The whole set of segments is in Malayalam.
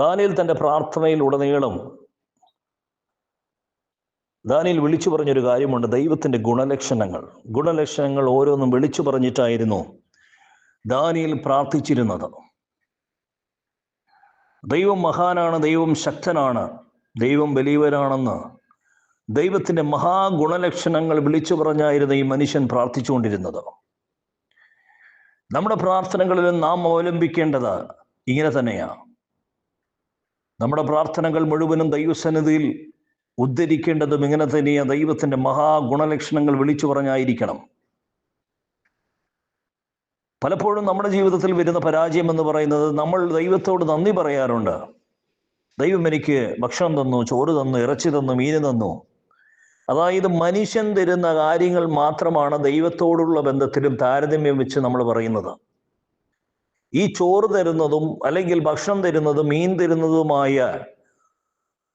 ദാനിയിൽ തന്റെ പ്രാർത്ഥനയിൽ ഉടനീളം ദാനിയിൽ വിളിച്ചു പറഞ്ഞൊരു കാര്യമുണ്ട്. ദൈവത്തിന്റെ ഗുണലക്ഷണങ്ങൾ. ഗുണലക്ഷണങ്ങൾ ഓരോന്നും വിളിച്ചു പറഞ്ഞിട്ടായിരുന്നു ദാനിയിൽ പ്രാർത്ഥിച്ചിരുന്നത്. ദൈവം മഹാനാണ് ദൈവം ശക്തനാണ് ദൈവം വലിയവരാണെന്ന് ദൈവത്തിന്റെ മഹാഗുണലക്ഷണങ്ങൾ വിളിച്ചു പറഞ്ഞായിരുന്നു ഈ മനുഷ്യൻ പ്രാർത്ഥിച്ചുകൊണ്ടിരുന്നത്. നമ്മുടെ പ്രാർത്ഥനകളിലും നാം അവലംബിക്കേണ്ടത് ഇങ്ങനെ തന്നെയാണ് നമ്മുടെ പ്രാർത്ഥനകൾ മുഴുവനും ദൈവസന്നിധിയിൽ ഉദ്ധരിക്കേണ്ടതും ഇങ്ങനെ തന്നെയാ ദൈവത്തിന്റെ മഹാഗുണലക്ഷണങ്ങൾ വിളിച്ചു പറഞ്ഞായിരിക്കണം. പലപ്പോഴും നമ്മുടെ ജീവിതത്തിൽ വരുന്ന പരാജയം എന്ന് പറയുന്നത് നമ്മൾ ദൈവത്തോട് നന്ദി പറയാറുണ്ട്. ദൈവം എനിക്ക് ഭക്ഷണം തന്നു ചോറ് തന്നു ഇറച്ചി തന്നു മീന് തന്നു. അതായത് മനുഷ്യൻ തരുന്ന കാര്യങ്ങൾ മാത്രമാണ് ദൈവത്തോടുള്ള ബന്ധത്തിലും താരതമ്യം വെച്ച് നമ്മൾ പറയുന്നത്. ഈ ചോറ് തരുന്നതും അല്ലെങ്കിൽ ഭക്ഷണം തരുന്നതും മീൻ തരുന്നതുമായ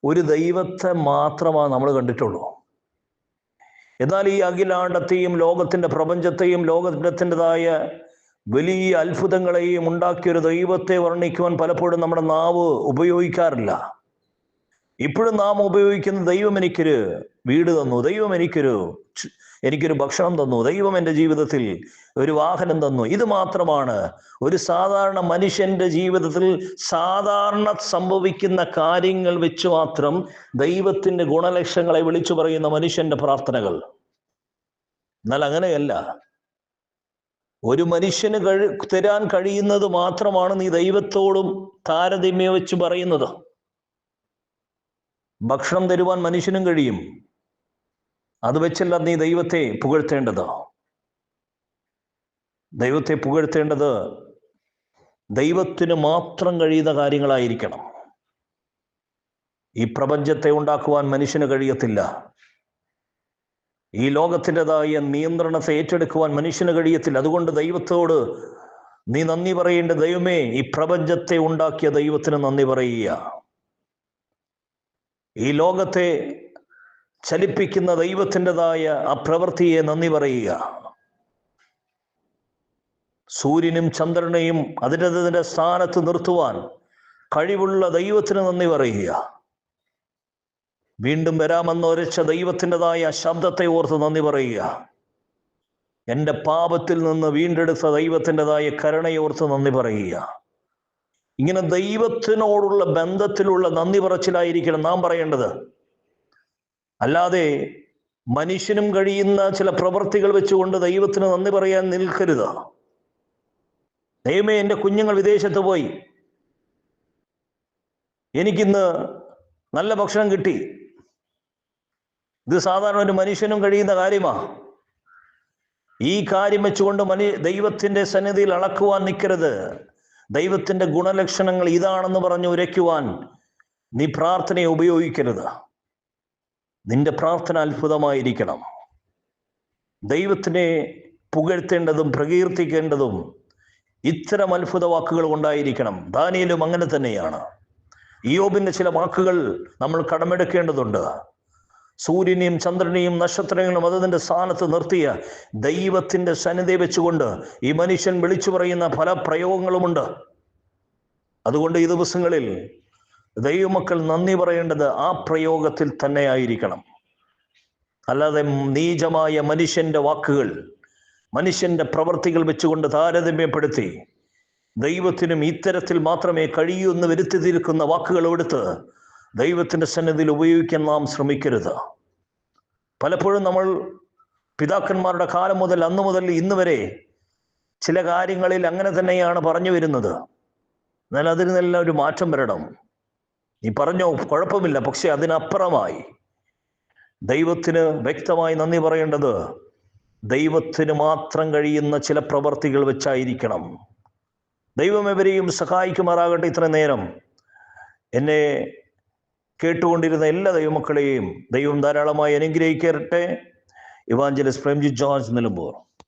ഒരു ദൈവത്തെ മാത്രമാണ് നമ്മൾ കണ്ടിട്ടുള്ളൂ. എന്നാൽ ഈ അഖിലാണ്ടത്തെയും ലോകത്തിന്റെ പ്രപഞ്ചത്തെയും ലോകത്തിന്റെതായ വലിയ അത്ഭുതങ്ങളെയും ഉണ്ടാക്കിയൊരു ദൈവത്തെ വർണിക്കുവാൻ പലപ്പോഴും നമ്മുടെ നാവ് ഉപയോഗിക്കാറില്ല. ഇപ്പോഴും നാം ഉപയോഗിക്കുന്ന ദൈവം എനിക്കൊരു വീട് തന്നു ദൈവം എനിക്കൊരു എനിക്കൊരു ഭക്ഷണം തന്നു ദൈവം എന്റെ ജീവിതത്തിൽ ഒരു വാഹനം തന്നു. ഇത് മാത്രമാണ് ഒരു സാധാരണ മനുഷ്യന്റെ ജീവിതത്തിൽ സാധാരണ സംഭവിക്കുന്ന കാര്യങ്ങൾ വെച്ച് മാത്രം ദൈവത്തിന്റെ ഗുണലക്ഷങ്ങളെ വിളിച്ചു പറയുന്ന മനുഷ്യന്റെ പ്രാർത്ഥനകൾ. എന്നാൽ അങ്ങനെയല്ല. ഒരു മനുഷ്യന് കഴി തരാൻ കഴിയുന്നത് മാത്രമാണ് നീ ദൈവത്തോടും താരതമ്യം വെച്ച് പറയുന്നത്. ഭക്ഷണം തരുവാൻ മനുഷ്യനും കഴിയും. അത് വെച്ചല്ല നീ ദൈവത്തെ പുകഴ്ത്തേണ്ടത്. ദൈവത്തെ പുകഴ്ത്തേണ്ടത് ദൈവത്തിന് മാത്രം കഴിയുന്ന കാര്യങ്ങളായിരിക്കണം. ഈ പ്രപഞ്ചത്തെ ഉണ്ടാക്കുവാൻ മനുഷ്യന് കഴിയത്തില്ല. ഈ ലോകത്തിന്റെതായ നിയന്ത്രണത്തെ ഏറ്റെടുക്കുവാൻ മനുഷ്യന് കഴിയത്തില്ല. അതുകൊണ്ട് ദൈവത്തോട് നീ നന്ദി പറയേണ്ട ദൈവമേ ഈ പ്രപഞ്ചത്തെ ഉണ്ടാക്കിയ ദൈവത്തിന് നന്ദി പറയുക. ഈ ലോകത്തെ ചലിപ്പിക്കുന്ന ദൈവത്തിന്റെതായ ആ പ്രവൃത്തിയെ നന്ദി പറയുക. സൂര്യനും ചന്ദ്രനെയും അതിന്റെ സ്ഥാനത്ത് നിർത്തുവാൻ കഴിവുള്ള ദൈവത്തിന് നന്ദി പറയുക. വീണ്ടും വരാമെന്ന് ഒരച്ച ദൈവത്തിന്റെതായ ശബ്ദത്തെ ഓർത്ത് നന്ദി പറയുക. എന്റെ പാപത്തിൽ നിന്ന് വീണ്ടെടുത്ത ദൈവത്തിന്റെതായ കരുണയോർത്ത് നന്ദി പറയുക. ഇങ്ങനെ ദൈവത്തിനോടുള്ള ബന്ധത്തിലുള്ള നന്ദി പറച്ചിലായിരിക്കണം നാം പറയേണ്ടത്. അല്ലാതെ മനുഷ്യനും കഴിയുന്ന ചില പ്രവൃത്തികൾ വെച്ചുകൊണ്ട് ദൈവത്തിന് നന്ദി പറയാൻ നിൽക്കരുത്. ദൈവമേ എന്റെ കുഞ്ഞുങ്ങൾ വിദേശത്ത് പോയി. എനിക്കിന്ന് നല്ല ഭക്ഷണം കിട്ടി. ഇത് സാധാരണ ഒരു മനുഷ്യനും കഴിയുന്ന കാര്യമാ. ഈ കാര്യം വെച്ചുകൊണ്ട് മനു ദൈവത്തിന്റെ സന്നിധിയിൽ അളക്കുവാൻ നിൽക്കരുത്. ദൈവത്തിന്റെ ഗുണലക്ഷണങ്ങൾ ഇതാണെന്ന് പറഞ്ഞ് ഉരയ്ക്കുവാൻ നീ പ്രാർത്ഥനയെ ഉപയോഗിക്കരുത്. നിന്റെ പ്രാർത്ഥന അത്ഭുതമായിരിക്കണം. ദൈവത്തിനെ പുകഴ്ത്തേണ്ടതും പ്രകീർത്തിക്കേണ്ടതും ഇത്തരം അത്ഭുത വാക്കുകൾ കൊണ്ടായിരിക്കണം. ദാനിയിലും അങ്ങനെ തന്നെയാണ്. ഇയോബിന്റെ ചില വാക്കുകൾ നമ്മൾ കടമെടുക്കേണ്ടതുണ്ട്. സൂര്യനെയും ചന്ദ്രനെയും നക്ഷത്രങ്ങളും അതതിന്റെ സ്ഥാനത്ത് നിർത്തിയ ദൈവത്തിന്റെ സന്നിധി വെച്ചുകൊണ്ട് ഈ മനുഷ്യൻ വിളിച്ചു പറയുന്ന പല പ്രയോഗങ്ങളുമുണ്ട്. അതുകൊണ്ട് ഈ ദിവസങ്ങളിൽ ദൈവമക്കൾ നന്ദി പറയേണ്ടത് ആ പ്രയോഗത്തിൽ തന്നെ ആയിരിക്കണം. അല്ലാതെ നീചമായ മനുഷ്യന്റെ വാക്കുകൾ മനുഷ്യന്റെ പ്രവൃത്തികൾ വെച്ചുകൊണ്ട് താരതമ്യപ്പെടുത്തി ദൈവത്തിനും ഇത്തരത്തിൽ മാത്രമേ കഴിയൂ എന്ന് വരുത്തി തീർക്കുന്ന വാക്കുകൾ എടുത്ത് ദൈവത്തിന്റെ സന്നിധിയിൽ ഉപയോഗിക്കാൻ നാം ശ്രമിക്കരുത്. പലപ്പോഴും നമ്മൾ പിതാക്കന്മാരുടെ കാലം മുതൽ അന്ന് മുതൽ ഇന്ന് വരെ ചില കാര്യങ്ങളിൽ അങ്ങനെ തന്നെയാണ് പറഞ്ഞു വരുന്നത്. എന്നാൽ അതിൽ നിന്നെല്ലാം ഒരു മാറ്റം വരണം. നീ പറഞ്ഞോ കുഴപ്പമില്ല പക്ഷെ അതിനപ്പുറമായി. ദൈവത്തിന് വ്യക്തമായി നന്ദി പറയേണ്ടത് ദൈവത്തിന് മാത്രം കഴിയുന്ന ചില പ്രവർത്തികൾ വെച്ചായിരിക്കണം. ദൈവം എവരെയും സഹായിക്കുമാറാകട്ടെ ഇത്ര നേരം. എന്നെ കേട്ടുകൊണ്ടിരുന്ന എല്ലാ ദൈവമക്കളെയും ദൈവം ധാരാളമായി അനുഗ്രഹിക്കട്ടെ. Evangelist Premji George Nilambur.